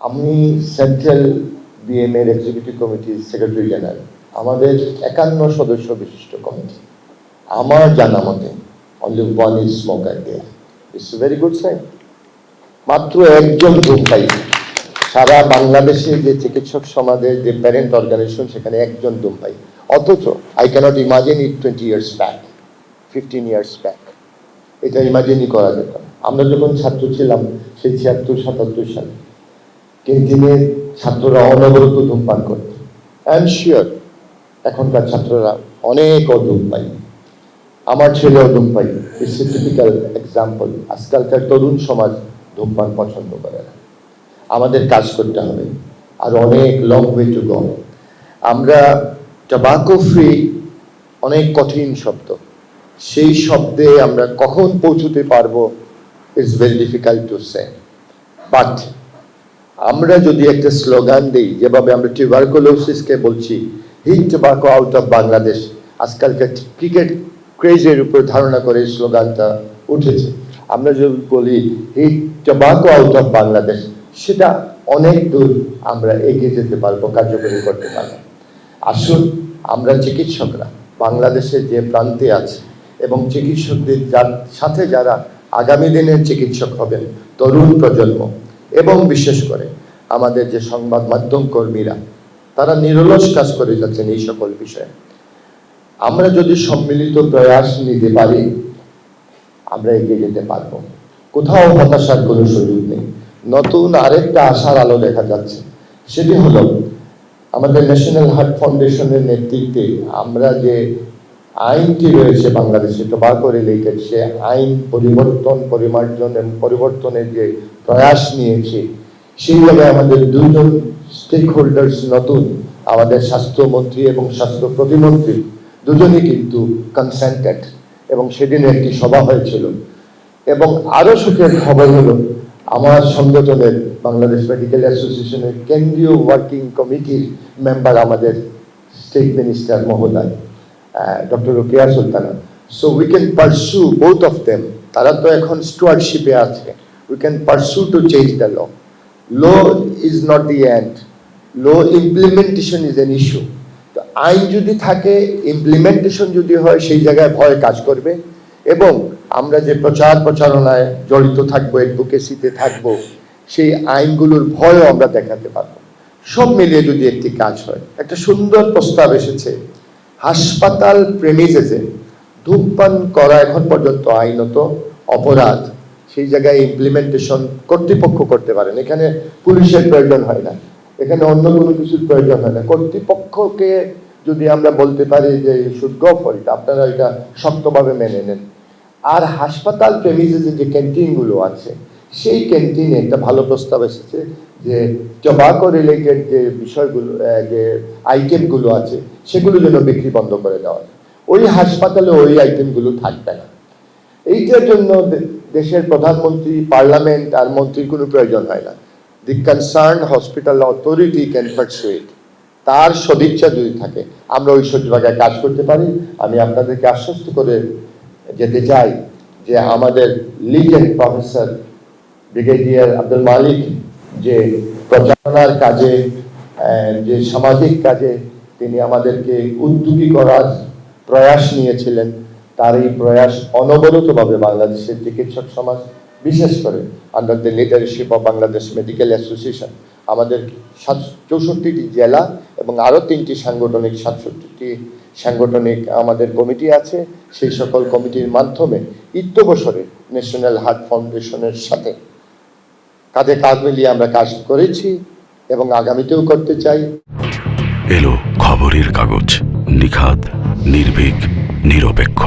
আমি সেন্ট্রাল বিএমএর এক্সিকিউটিভ কমিটির সেক্রেটারি জেনারেল। আমাদের একান্ন সদস্য বিশিষ্ট কমিটি। আমার জানা মতে only one is smoker there it's very good sign মাত্র একজন ধূমপায়ী সারা বাংলাদেশে যে চিকিৎসক সমাজের যে প্যারেন্ট অর্গানাইজেশন সেখানে একজন ধূমপায়ী অথচ I can't imagine it twenty years back fifteen years back এটা ইমাজিনই করা যেত আমরা যখন ছাত্র ছিলাম, সেই ছিয়াত্তর, সাতাত্তর সালে ক্যান্টিনে ছাত্ররা অনবরত ধূমপান করত আই শিওর এখনকার ছাত্ররা অনেক ধূমপায়ী আমার ছেলেও ধূমপায়ী ইটস এক্সাম্পল আজকালকার তরুণ সমাজ ধূমপান পছন্দ করে না। আমাদের কাজ করতে হবে। আর অনেক লং ওয়ে টু গো আমরা টোবাকো ফ্রি অনেক কঠিন শব্দ। সেই শব্দে আমরা কখন পৌঁছতে পারব it's very difficult to say but আমরা যদি একটা স্লোগান দিই, যেভাবে আমরা টিউবারকুলোসিসকে বলছি, hit tobacco out of Bangladesh আজকালকার ক্রিকেট ক্রেজের উপর ধারণা করে স্লোগানটা উঠেছে। আমরা যদি বলি, hit tobacco out of Bangladesh সেটা অনেক দূর আমরা এগিয়ে যেতে পারব, কার্যকরী করতে পারব। আসুন, আমরা চিকিৎসকরা বাংলাদেশের যে প্রান্তে আছে এবং চিকিৎসকদের যার সাথে যারা আগামী দিনের চিকিৎসক হবেন, তরুণ প্রজন্ম এবং বিশেষ করে আমাদের যে সংবাদ মাধ্যম কর্মীরা, তারা নিরলস কাজ করে যাচ্ছেন এই সকল বিষয়ে। আমরা যদি সম্মিলিত প্রয়াস নিতে পারি, আমরা এগিয়ে যেতে পারব। কোথাও হতাশার কোনো সুযোগ নেই। নতুন আরেকটা আশার আলো দেখা যাচ্ছে। সেটি হলো, আমাদের ন্যাশনাল হার্ট ফাউন্ডেশনের নেতৃত্বে আমরা যে আইনটি রয়েছে বাংলাদেশে টোবাকো রিলেটেড সে আইন পরিবর্তন, পরিমার্জন এবং পরিবর্তনের যে প্রয়াস নিয়েছে সেই আমাদের দুজন স্টেক হোল্ডার্স নতুন, আমাদের স্বাস্থ্যমন্ত্রী এবং স্বাস্থ্য প্রতিমন্ত্রী দুজনই কিন্তু কনসেন্টেড এবং সেদিন একটি সভা হয়েছিল। এবং আরও সুখের খবর হলো, আমার সংগঠনের বাংলাদেশ মেডিকেল অ্যাসোসিয়েশনের কেন্দ্রীয় ওয়ার্কিং কমিটির মেম্বার আমাদের স্টেট মিনিস্টার মহোদয়। Doctor Rukiya Sultana. So we can pursue both of them তারা তো এখন স্টুয়ার্ডশিপে আছে। We can pursue to change the law law is not the end law implementation is an issue তো আইন যদি থাকে ইমপ্লিমেন্টেশন যদি হয়, সেই জায়গায় ভয় কাজ করবে। এবং আমরা যে প্রচার প্রচারণায় জড়িত থাকব অ্যাডভোকেসিতে থাকব, সেই আইনগুলোর ভয়ও আমরা দেখাতে পারব। সব মিলিয়ে যদি একটি কাজ হয়, একটা সুন্দর প্রস্তাব এসেছে। হাসপাতাল প্রেমিজেসে ধূমপান করা এখন পর্যন্ত আইনত অপরাধ। সেই জায়গায় ইমপ্লিমেন্টেশন কর্তৃপক্ষ করতে পারেন। এখানে পুলিশের প্রয়োজন হয় না। এখানে অন্য কোনো কিছুর প্রয়োজন হয় না। কর্তৃপক্ষকে যদি আমরা বলতে পারি যে শুড গো ফর ইট আপনারা এটা শক্তভাবে মেনে নেন। আর হাসপাতাল প্রেমিসেসে যে ক্যান্টিনগুলো আছে সেই ক্যান্টিনে একটা ভালো প্রস্তাব এসেছে যে টোবাকো রিলেটেড যে বিষয়গুলো যে আইটেমগুলো আছে, সেগুলো যেন বিক্রি বন্ধ করে দেওয়া হয় ওই হাসপাতালে ওই আইটেমগুলো থাকবে না। এইটার জন্য দেশের প্রধানমন্ত্রী পার্লামেন্ট আর মন্ত্রীর কোনো প্রয়োজন হয় না। The concern hospital authority can pursuit তার সদিচ্ছা যদি থাকে, আমরা ওই সব জায়গায় কাজ করতে পারি। আমি আপনাদেরকে আশ্বস্ত করে যেতে চাই যে আমাদের legend professor brigadier Abdul Malik যে প্রচারণার কাজে যে সামাজিক কাজে তিনি আমাদেরকে উদ্যোগী করার প্রয়াস নিয়েছিলেন, তার এই প্রয়াস অনবরতভাবে বাংলাদেশের চিকিৎসক সমাজ, বিশেষ করে under the leadership of Bangladesh medical association আমাদের সাত, চৌষট্টিটি জেলা এবং আরও তিনটি সাংগঠনিক, সাতষট্টিটি সাংগঠনিক আমাদের কমিটি আছে, সেই সকল কমিটির মাধ্যমে ইত্যবসরে ন্যাশনাল হার্ট ফাউন্ডেশনের সাথে কাঁধে কাঁধ মিলিয়ে আমরা কাজ করেছি এবং আগামীতেও করতে চাই। এলো খবরের কাগজ নিখাত নির্ভীক, নিরপেক্ষ।